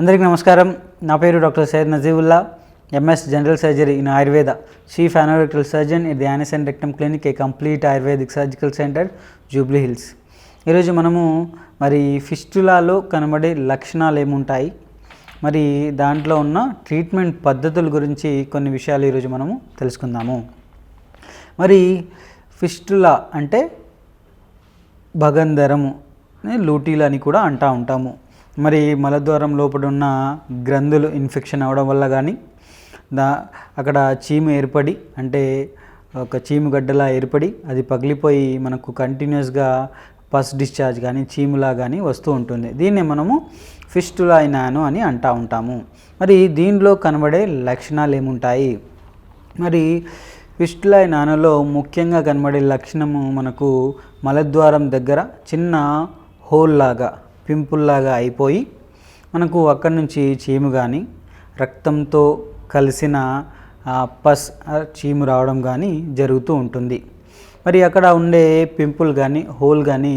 అందరికీ నమస్కారం. నా పేరు doctor Syed Najeevulla MS general surgery in Ayurveda chief anorectal surgeon at the anus and rectum clinic a complete Ayurvedic surgical centre Jubilee Hills ఈరోజు మనము మరి ఫిస్టులాలో కనబడే లక్షణాలు ఏముంటాయి? మరి దాంట్లో ఉన్న ట్రీట్మెంట్ పద్ధతుల గురించి కొన్ని విషయాలు ఈరోజు మనము తెలుసుకుందాము. మరి ఫిస్టులా అంటే భగంధరము లూటీలు అని కూడా అంటూ ఉంటాము. మరి మలద్వారం లోపల ఉన్న గ్రంథులు ఇన్ఫెక్షన్ అవ్వడం వల్ల కానీ దా అక్కడ చీము ఏర్పడి అంటే ఒక చీము గడ్డలా ఏర్పడి అది పగిలిపోయి మనకు కంటిన్యూస్గా పస్ డిశ్చార్జ్ కానీ చీములా కానీ వస్తూ ఉంటుంది. దీన్నే మనము ఫిస్టులా అయినాను అని అంటూ ఉంటాము. మరి దీనిలో కనబడే లక్షణాలు ఏముంటాయి? మరి ఫిస్టులా నానలో ముఖ్యంగా కనబడే లక్షణము మనకు మలద్వారం దగ్గర చిన్న హోల్ లాగా పింపుల్లాగా అయిపోయి మనకు అక్కడి నుంచి చీము కానీ రక్తంతో కలిసిన పస్ చీము రావడం కానీ జరుగుతూ ఉంటుంది. మరి అక్కడ ఉండే పింపుల్ కానీ హోల్ కానీ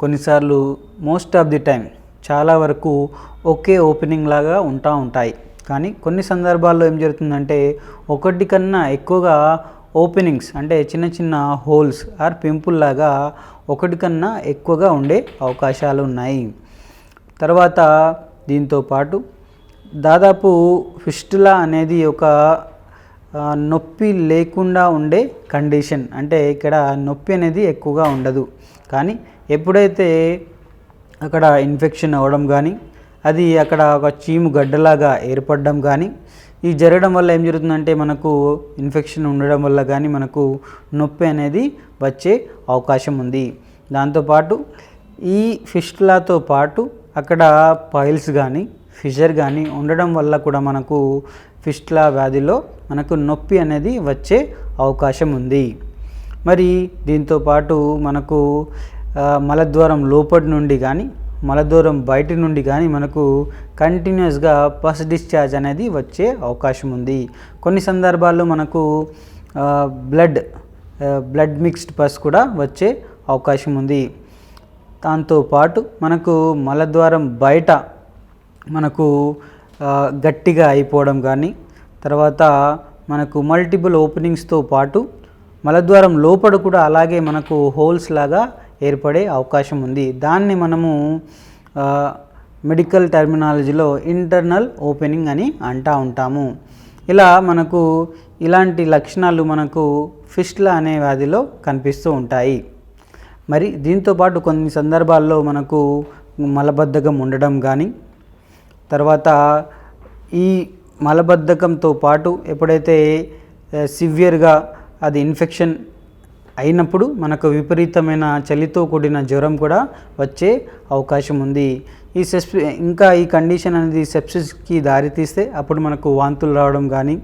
కొన్నిసార్లు మోస్ట్ ఆఫ్ ది టైం చాలా వరకు ఒకే ఓపెనింగ్ లాగా ఉంటా ఉంటాయి. కానీ కొన్ని సందర్భాల్లో ఏం జరుగుతుందంటే ఒకటి కన్నా ఎక్కువగా ఓపెనింగ్స్ అంటే చిన్న చిన్న హోల్స్ ఆర్ పింపుల్ లాగా ఒకటి కన్నా ఎక్కువగా ఉండే అవకాశాలు ఉన్నాయి తర్వాత దీంతో పాటు దాదాపు ఫిస్టులా అనేది ఒక నొప్పి లేకుండా ఉండే కండిషన్. అంటే ఇక్కడ నొప్పి అనేది ఎక్కువగా ఉండదు. కానీ ఎప్పుడైతే అక్కడ ఇన్ఫెక్షన్ అవ్వడం కానీ అది అక్కడ ఒక చీము గడ్డలాగా ఏర్పడడం కానీ ఈ జరగడం వల్ల ఏం జరుగుతుందంటే మనకు ఇన్ఫెక్షన్ ఉండడం వల్ల కానీ మనకు నొప్పి అనేది వచ్చే అవకాశం ఉంది. దాంతోపాటు ఈ ఫిష్లతో పాటు అక్కడ పైల్స్ కానీ ఫిషర్ కానీ ఉండడం వల్ల కూడా మనకు ఫిష్లా వ్యాధిలో మనకు నొప్పి అనేది వచ్చే అవకాశం ఉంది. మరి దీంతో పాటు మనకు మలద్వారం లోపటి నుండి కానీ మలద్వారం బయట నుండి కానీ మనకు కంటిన్యూస్గా పస్ డిశ్చార్జ్ అనేది వచ్చే అవకాశం ఉంది. కొన్ని సందర్భాల్లో మనకు బ్లడ్ బ్లడ్ మిక్స్డ్ పస్ కూడా వచ్చే అవకాశం ఉంది. దాంతోపాటు మనకు మలద్వారం బయట మనకు గట్టిగా అయిపోవడం కానీ తర్వాత మనకు మల్టిపుల్ ఓపెనింగ్స్తో పాటు మలద్వారం లోపల కూడా అలాగే మనకు హోల్స్ లాగా ఏర్పడే అవకాశం ఉంది. దాన్ని మనము మెడికల్ టర్మినాలజీలో ఇంటర్నల్ ఓపెనింగ్ అని అంటూ ఉంటాము. ఇలా మనకు ఇలాంటి లక్షణాలు మనకు ఫిస్ట్లా అనే వ్యాధిలో కనిపిస్తూ ఉంటాయి. మరి దీంతో పాటు కొన్ని సందర్భాల్లో మనకు మలబద్ధకం ఉండడం కానీ తర్వాత ఈ మలబద్ధకంతో పాటు ఎప్పుడైతే సివియర్గా అది ఇన్ఫెక్షన్ అయినప్పుడు మనకు విపరీతమైన చలితో కూడిన జ్వరం కూడా వచ్చే అవకాశం ఉంది. ఈ సెప్సి ఇంకా ఈ కండిషన్ అనేది సెప్సిస్కి దారితీస్తే అప్పుడు మనకు వాంతులు రావడం కానీ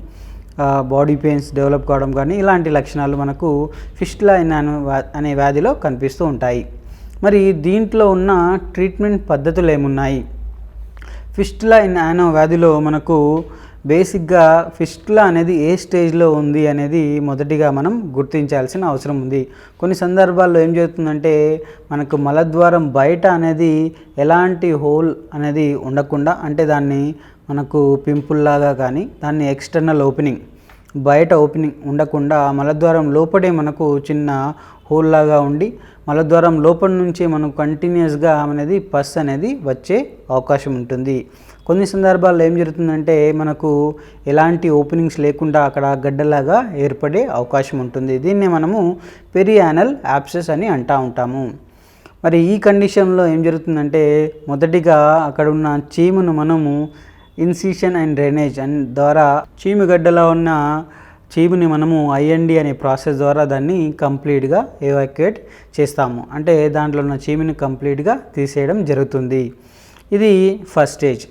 బాడీ పెయిన్స్ డెవలప్ కావడం కానీ ఇలాంటి లక్షణాలు మనకు ఫిస్టులా అనే వ్యాధిలో కనిపిస్తూ ఉంటాయి. మరి దీంట్లో ఉన్న ట్రీట్మెంట్ పద్ధతులు ఏమున్నాయి? ఫిస్టులా ఇన్ యానో వ్యాధిలో మనకు బేసిక్గా ఫిస్టులా అనేది ఏ స్టేజ్లో ఉంది అనేది మొదటిగా మనం గుర్తించాల్సిన అవసరం ఉంది. కొన్ని సందర్భాల్లో ఏం జరుగుతుందంటే మనకు మలద్వారం బయట అనేది ఎలాంటి హోల్ అనేది ఉండకుండా అంటే దాన్ని మనకు పింపుల్లాగా కానీ దాన్ని ఎక్స్టర్నల్ ఓపెనింగ్ బయట ఓపెనింగ్ ఉండకుండా మలద్వారం లోపడే మనకు చిన్న హోల్ లాగా ఉండి మలద్వారం లోపల నుంచి మనకు కంటిన్యూస్గా అనేది పస్ అనేది వచ్చే అవకాశం ఉంటుంది. కొన్ని సందర్భాల్లో ఏం జరుగుతుందంటే మనకు ఎలాంటి ఓపెనింగ్స్ లేకుండా అక్కడ గడ్డలాగా ఏర్పడే అవకాశం ఉంటుంది. దీన్నే మనము పెరియానల్ యాప్సెస్ అని అంటూ ఉంటాము. మరి ఈ కండిషన్లో ఏం జరుగుతుందంటే మొదటిగా అక్కడ ఉన్న చీమును మనము ఇన్సిషన్ అండ్ డ్రైనేజ్ అండ్ ద్వారా చీము గడ్డలో ఉన్న చీముని మనము ఐఎన్డి అనే ప్రాసెస్ ద్వారా దాన్ని కంప్లీట్గా ఎవాక్యుయేట్ చేస్తాము. అంటే దాంట్లో ఉన్న చీముని కంప్లీట్గా తీసేయడం జరుగుతుంది. ఇది ఫస్ట్ స్టేజ్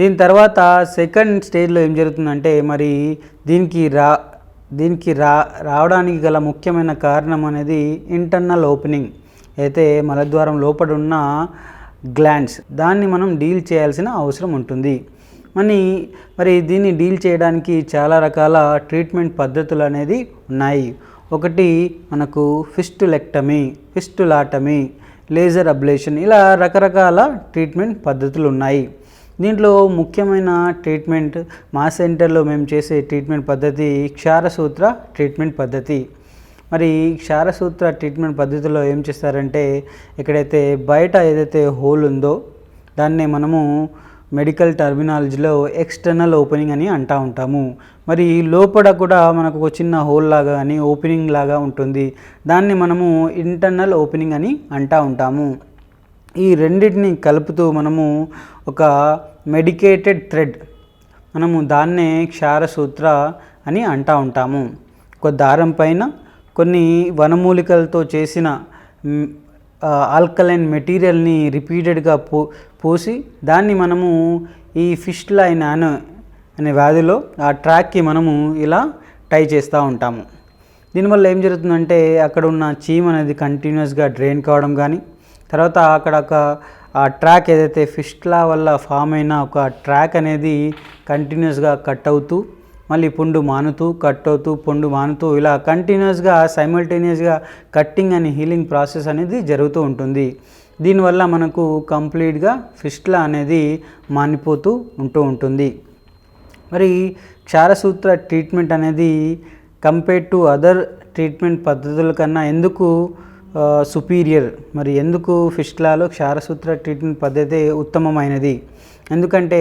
దీని తర్వాత సెకండ్ స్టేజ్లో ఏం జరుగుతుందంటే మరి దీనికి రా దీనికి రా రావడానికి గల ముఖ్యమైన కారణం అనేది ఇంటర్నల్ ఓపెనింగ్. అయితే మలద్వారం లోపల ఉన్న గ్లాండ్స్ దాన్ని మనం డీల్ చేయాల్సిన అవసరం ఉంటుంది. మరి మరి దీన్ని డీల్ చేయడానికి చాలా రకాల ట్రీట్మెంట్ పద్ధతులు అనేది ఉన్నాయి. ఒకటి మనకు ఫిస్టులెక్టమీ ఫిస్టులాటమీ లేజర్ అబ్లేషన్ ఇలా రకరకాల ట్రీట్మెంట్ పద్ధతులు ఉన్నాయి. దీంట్లో ముఖ్యమైన ట్రీట్మెంట్ మా సెంటర్లో మేము చేసే ట్రీట్మెంట్ పద్ధతి క్షారసూత్ర ట్రీట్మెంట్ పద్ధతి. మరి క్షారసూత్ర ట్రీట్మెంట్ పద్ధతిలో ఏం చేస్తారంటే ఎక్కడైతే బయట ఏదైతే హోల్ ఉందో దాన్ని మనము మెడికల్ టర్మినాలజీలో ఎక్స్టర్నల్ ఓపెనింగ్ అని అంటూ ఉంటాము. మరి లోపల కూడా మనకు ఒక చిన్న హోల్ లాగా కానీ ఓపెనింగ్ లాగా ఉంటుంది. దాన్ని మనము ఇంటర్నల్ ఓపెనింగ్ అని అంటూ ఉంటాము. ఈ రెండింటిని కలుపుతూ మనము ఒక మెడికేటెడ్ థ్రెడ్ మనము దాన్నే క్షారసూత్ర అని అంటూ ఉంటాము. ఒక దారం పైన కొన్ని వనమూలికలతో చేసిన ఆల్కలైన్ మెటీరియల్ని రిపీటెడ్గా పో పోసి దాన్ని మనము ఈ ఫిష్ లైన్ అనే అనే వ్యాధిలో ఆ ట్రాక్కి మనము ఇలా టై చేస్తూ ఉంటాము. దీనివల్ల ఏం జరుగుతుందంటే అక్కడ ఉన్న చీమ్ అనేది కంటిన్యూస్గా డ్రైన్ కావడం కానీ తర్వాత అక్కడ ఒక ఆ ట్రాక్ ఏదైతే ఫిస్ట్లా వల్ల ఫామ్ అయిన ఒక ట్రాక్ అనేది కంటిన్యూస్గా కట్ అవుతూ మళ్ళీ పుండు మానుతూ కట్ అవుతూ పుండు మానుతూ ఇలా కంటిన్యూస్గా సైమల్టేనియస్గా కట్టింగ్ అండ్ హీలింగ్ ప్రాసెస్ అనేది జరుగుతూ ఉంటుంది. దీనివల్ల మనకు కంప్లీట్గా ఫిస్ట్లా అనేది మానిపోతూ ఉంటూ ఉంటుంది. మరి క్షారసూత్ర ట్రీట్మెంట్ అనేది కంపేర్ టు అదర్ ట్రీట్మెంట్ పద్ధతుల కన్నా ఎందుకు సుపీరియర్ మరి ఎందుకు ఫిస్ట్లాలో క్షారసూత్ర ట్రీట్మెంట్ పద్ధతి ఉత్తమమైనది? ఎందుకంటే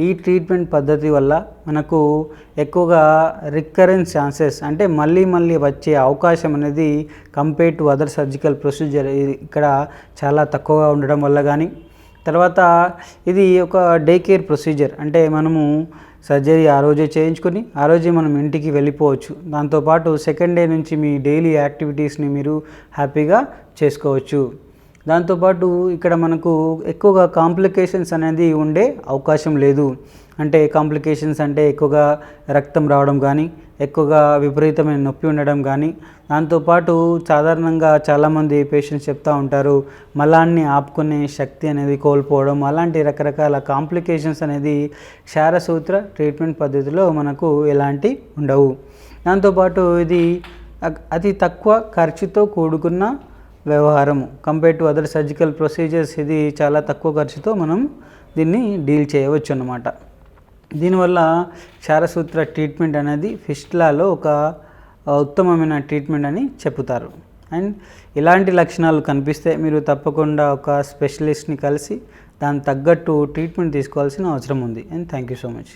ఈ ట్రీట్మెంట్ పద్ధతి వల్ల మనకు ఎక్కువగా రికరెన్స్ ఛాన్సెస్ అంటే మళ్ళీ మళ్ళీ వచ్చే అవకాశం అనేది compare to other surgical procedure ఇక్కడ చాలా తక్కువగా ఉండడం వల్ల కానీ తర్వాత ఇది ఒక డే కేర్ ప్రొసీజర్ అంటే మనము సర్జరీ ఆ రోజే చేయించుకొని ఆ రోజే మనం ఇంటికి వెళ్ళిపోవచ్చు. దాంతోపాటు సెకండ్ డే నుంచి మీ డైలీ యాక్టివిటీస్ని మీరు హ్యాపీగా చేసుకోవచ్చు. దాంతోపాటు ఇక్కడ మనకు ఎక్కువగా కాంప్లికేషన్స్ అనేది ఉండే అవకాశం లేదు. అంటే కాంప్లికేషన్స్ అంటే ఎక్కువగా రక్తం రావడం కానీ ఎక్కువగా విపరీతమైన నొప్పి ఉండడం కానీ దాంతోపాటు సాధారణంగా చాలామంది పేషెంట్స్ చెప్తూ ఉంటారు మలాన్ని ఆపుకునే శక్తి అనేది కోల్పోవడం అలాంటి రకరకాల కాంప్లికేషన్స్ అనేది క్షారసూత్ర ట్రీట్మెంట్ పద్ధతిలో మనకు ఎలాంటి ఉండవు. దాంతోపాటు ఇది అతి తక్కువ ఖర్చుతో కూడుకున్న వ్యవహారము. Compare to other surgical procedures ఇది చాలా తక్కువ ఖర్చుతో మనం దీన్ని డీల్ చేయవచ్చు అన్నమాట దీనివల్ల క్షారసూత్ర ట్రీట్మెంట్ అనేది ఫిస్ట్లాలో ఒక ఉత్తమమైన ట్రీట్మెంట్ అని చెప్తారు అండ్ ఇలాంటి లక్షణాలు కనిపిస్తే మీరు తప్పకుండా ఒక స్పెషలిస్ట్ని కలిసి దానికి తగ్గట్టు ట్రీట్మెంట్ తీసుకోవాల్సిన అవసరం ఉంది. And thank you so much